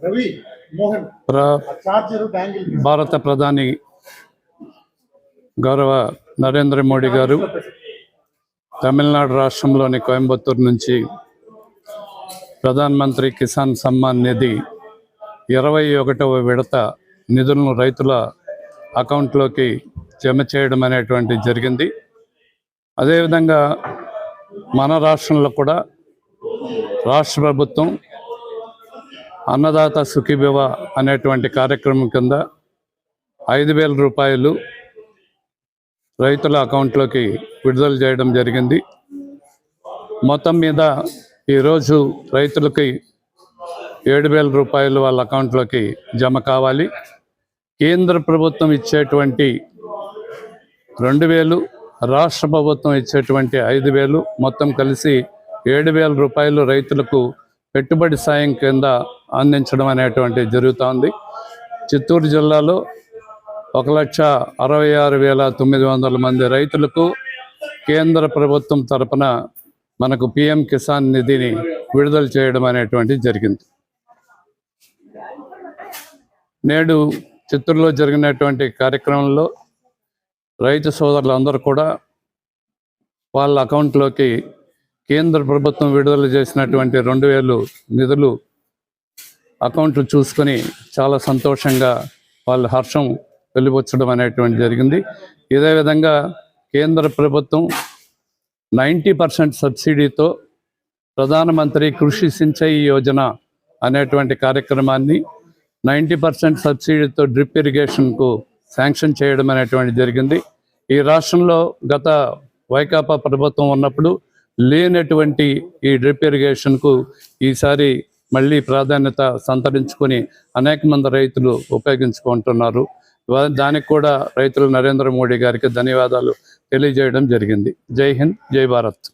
రవి మోహన్ భారత ప్రధాని గౌరవ నరేంద్ర మోడీ గారు తమిళనాడు రాష్ట్రంలోని కోయంబత్తూరు నుంచి ప్రధాన్ మంత్రి కిసాన్ సమ్మాన్ నిధి ఇరవై ఒకటవ విడత నిధులను రైతుల అకౌంట్లోకి జమ చేయడం అనేటువంటి జరిగింది. అదేవిధంగా మన రాష్ట్రంలో కూడా రాష్ట్ర ప్రభుత్వం అన్నదాత సుఖీభవ అనేటువంటి కార్యక్రమం కింద ఐదు వేల రూపాయలు రైతుల అకౌంట్లోకి విడుదల చేయడం జరిగింది. మొత్తం మీద ఈరోజు రైతులకి ఏడు వేల రూపాయలు వాళ్ళ అకౌంట్లోకి జమ కావాలి. కేంద్ర ప్రభుత్వం ఇచ్చేటువంటి రెండు వేలు రాష్ట్ర ప్రభుత్వం ఇచ్చేటువంటి ఐదు వేలు మొత్తం కలిసి ఏడు వేల రూపాయలు రైతులకు పెట్టుబడి సాయం కింద అందించడం అనేటువంటి జరుగుతోంది. చిత్తూరు జిల్లాలో ఒక లక్ష అరవై ఆరు వేల తొమ్మిది వందల మంది రైతులకు కేంద్ర ప్రభుత్వం తరపున మనకు పిఎం కిసాన్ నిధిని విడుదల చేయడం అనేటువంటిది జరిగింది. నేడు చిత్తూరులో జరిగినటువంటి కార్యక్రమంలో రైతు సోదరులందరూ కూడా వాళ్ళ అకౌంట్లోకి కేంద్ర ప్రభుత్వం విడుదల చేసినటువంటి రెండు వేలు నిధులు అకౌంట్లు చూసుకొని చాలా సంతోషంగా వాళ్ళ హర్షం వెలిబుచ్చడం అనేటువంటి జరిగింది. ఇదే విధంగా కేంద్ర ప్రభుత్వం నైంటీ పర్సెంట్ సబ్సిడీతో ప్రధానమంత్రి కృషి సించాయి యోజన అనేటువంటి కార్యక్రమాన్ని నైంటీ పర్సెంట్ సబ్సిడీతో డ్రిప్ ఇరిగేషన్కు శాంక్షన్ చేయడం అనేటువంటి జరిగింది. ఈ రాష్ట్రంలో గత వైకాపా ప్రభుత్వం ఉన్నప్పుడు లేనటువంటి ఈ డ్రిప్ ఇరిగేషన్కు ఈసారి మళ్ళీ ప్రాధాన్యత సంతరించుకొని అనేక మంది రైతులు ఉపయోగించుకుంటున్నారు. దానికి కూడా రైతులు నరేంద్ర మోడీ గారికి ధన్యవాదాలు తెలియజేయడం జరిగింది. జై హింద్ జై భారత్.